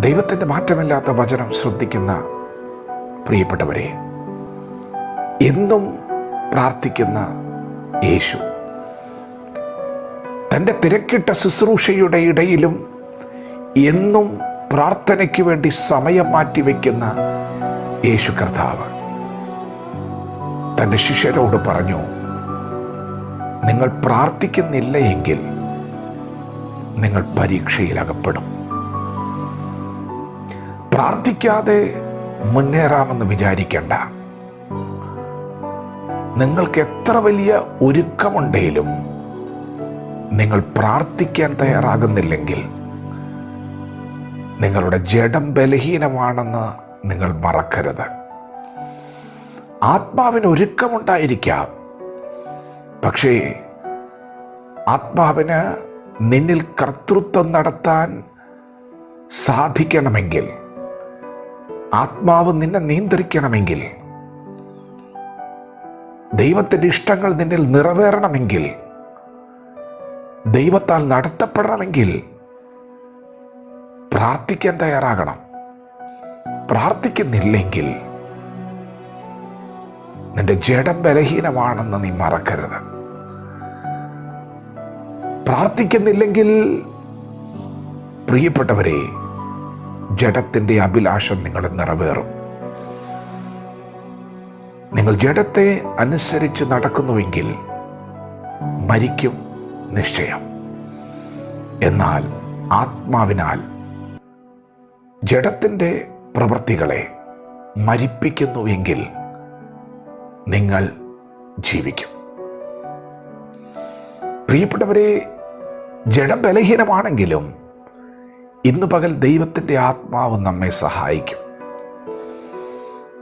ദൈവത്തിന്റെ മാറ്റമില്ലാത്ത വചനം ശ്രദ്ധിക്കുന്ന പ്രിയപ്പെട്ടവരെ എന്നും പ്രാർത്ഥിക്കുന്ന യേശു. തന്റെ തിരക്കിട്ട ശുശ്രൂഷയുടെ ഇടയിലും എന്നും പ്രാർത്ഥനയ്ക്ക് വേണ്ടി സമയം മാറ്റിവെക്കുന്ന യേശു കർത്താവ് തന്റെ ശിഷ്യരോട് പറഞ്ഞു നിങ്ങൾ പ്രാർത്ഥിക്കുന്നില്ല എങ്കിൽ നിങ്ങൾ പരീക്ഷയിൽ അകപ്പെടും. പ്രാർത്ഥിക്കാതെ മുന്നേറാമെന്ന് വിചാരിക്കേണ്ട. നിങ്ങൾക്ക് എത്ര വലിയ ഒരുക്കമുണ്ടെങ്കിലും നിങ്ങൾ പ്രാർത്ഥിക്കാൻ തയ്യാറാകുന്നില്ലെങ്കിൽ നിങ്ങളുടെ ജഡം ബലഹീനമാണെന്ന് നിങ്ങൾ മറക്കരുത്. ആത്മാവിന് ഒരുക്കമുണ്ടായിരിക്കാം. പക്ഷേ ആത്മാവിന് നിന്നിൽ കർത്തൃത്വം നടത്താൻ സാധിക്കണമെങ്കിൽ ആത്മാവ് നിന്നെ നിയന്ത്രിക്കണമെങ്കിൽ ദൈവത്തിന്റെ ഇഷ്ടങ്ങൾ നിന്നിൽ നിറവേറണമെങ്കിൽ ദൈവത്താൽ നടത്തപ്പെടണമെങ്കിൽ പ്രാർത്ഥിക്കാൻ തയ്യാറാകണം. പ്രാർത്ഥിക്കുന്നില്ലെങ്കിൽ നിന്റെ ജഡം ബലഹീനമാണെന്ന് നീ മറക്കരുത്. പ്രാർത്ഥിക്കുന്നില്ലെങ്കിൽ പ്രിയപ്പെട്ടവരെ ജഡത്തിന്റെ അഭിലാഷം നിങ്ങളെ നിറവേറും. നിങ്ങൾ ജഡത്തെ അനുസരിച്ച് നടക്കുന്നുവെങ്കിൽ മരിക്കും നിശ്ചയം. എന്നാൽ ആത്മാവിനാൽ ജഡത്തിന്റെ പ്രവൃത്തികളെ മരിപ്പിക്കുന്നുവെങ്കിൽ നിങ്ങൾ ജീവിക്കും. പ്രിയപ്പെട്ടവരെ ജഡം ബലഹീനമാണെങ്കിലും ഇന്ന് പകൽ ദൈവത്തിന്റെ ആത്മാവ് നമ്മെ സഹായിക്കും.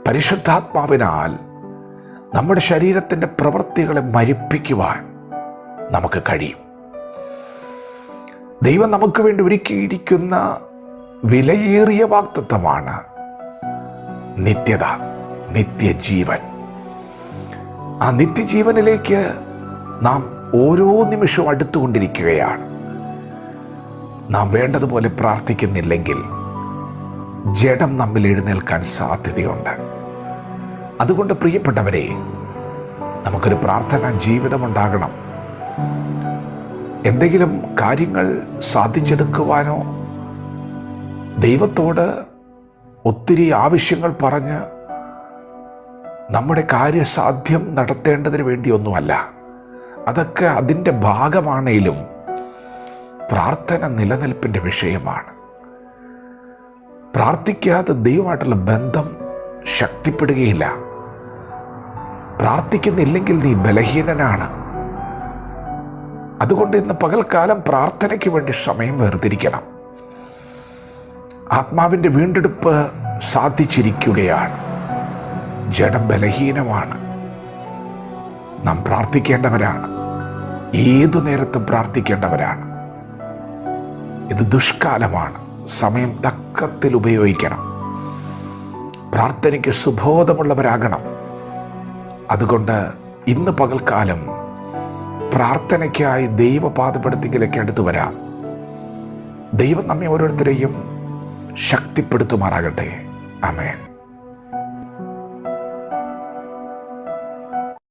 പരിശുദ്ധാത്മാവിനാൽ നമ്മുടെ ശരീരത്തിന്റെ പ്രവൃത്തികളെ മരിപ്പിക്കുവാൻ നമുക്ക് കഴിയും. ദൈവം നമുക്ക് വേണ്ടി ഒരുക്കിയിരിക്കുന്ന വിലയേറിയ വാക്തത്വമാണ് നിത്യത നിത്യജീവൻ. ആ നിത്യജീവനിലേക്ക് നാം ഓരോ നിമിഷവും അടുത്തുകൊണ്ടിരിക്കുകയാണ്. നാം വേണ്ടതുപോലെ പ്രാർത്ഥിക്കുന്നില്ലെങ്കിൽ ജഡം നമ്മിൽ എഴുന്നേൽക്കാൻ സാധ്യതയുണ്ട്. അതുകൊണ്ട് പ്രിയപ്പെട്ടവരെ നമുക്കൊരു പ്രാർത്ഥനാ ജീവിതമുണ്ടാകണം. എന്തെങ്കിലും കാര്യങ്ങൾ സാധിച്ചെടുക്കുവാനോ ദൈവത്തോട് ഒത്തിരി ആവശ്യങ്ങൾ പറഞ്ഞ് നമ്മുടെ കാര്യസാധ്യം നടത്തേണ്ടതിന് വേണ്ടിയൊന്നുമല്ല. അതൊക്കെ അതിന്റെ ഭാഗമാണേലും പ്രാർത്ഥന നിലനിൽപ്പിന്റെ വിഷയമാണ്. പ്രാർത്ഥിക്കാതെ ദൈവമായിട്ടുള്ള ബന്ധം ശക്തിപ്പെടുകയില്ല. പ്രാർത്ഥിക്കുന്നില്ലെങ്കിൽ നീ ബലഹീനനാണ്. അതുകൊണ്ട് ഇന്ന് പകൽക്കാലം പ്രാർത്ഥനയ്ക്ക് വേണ്ടി സമയം വേർതിരിക്കണം. ആത്മാവിന്റെ വീണ്ടെടുപ്പ് സാധിച്ചിരിക്കുകയാണ്. ജഡം ബലഹീനമാണ്. നാം പ്രാർത്ഥിക്കേണ്ടവരാണ്. ഏതു നേരത്തും പ്രാർത്ഥിക്കേണ്ടവരാണ്. ഇത് ദുഷ്കാലമാണ്. സമയം തക്കത്തിൽ ഉപയോഗിക്കണം. പ്രാർത്ഥനയ്ക്ക് സുബോധമുള്ളവരാകണം. അതുകൊണ്ട് ഇന്ന് പകൽക്കാലം പ്രാർത്ഥനയ്ക്കായി ദൈവപാതപ്പെടുത്തിങ്കിലേക്ക് അടുത്തു വരാം. ദൈവം നമ്മെ ഓരോരുത്തരെയും ശക്തിപ്പെടുത്തുമാറാകട്ടെ. അമേൻ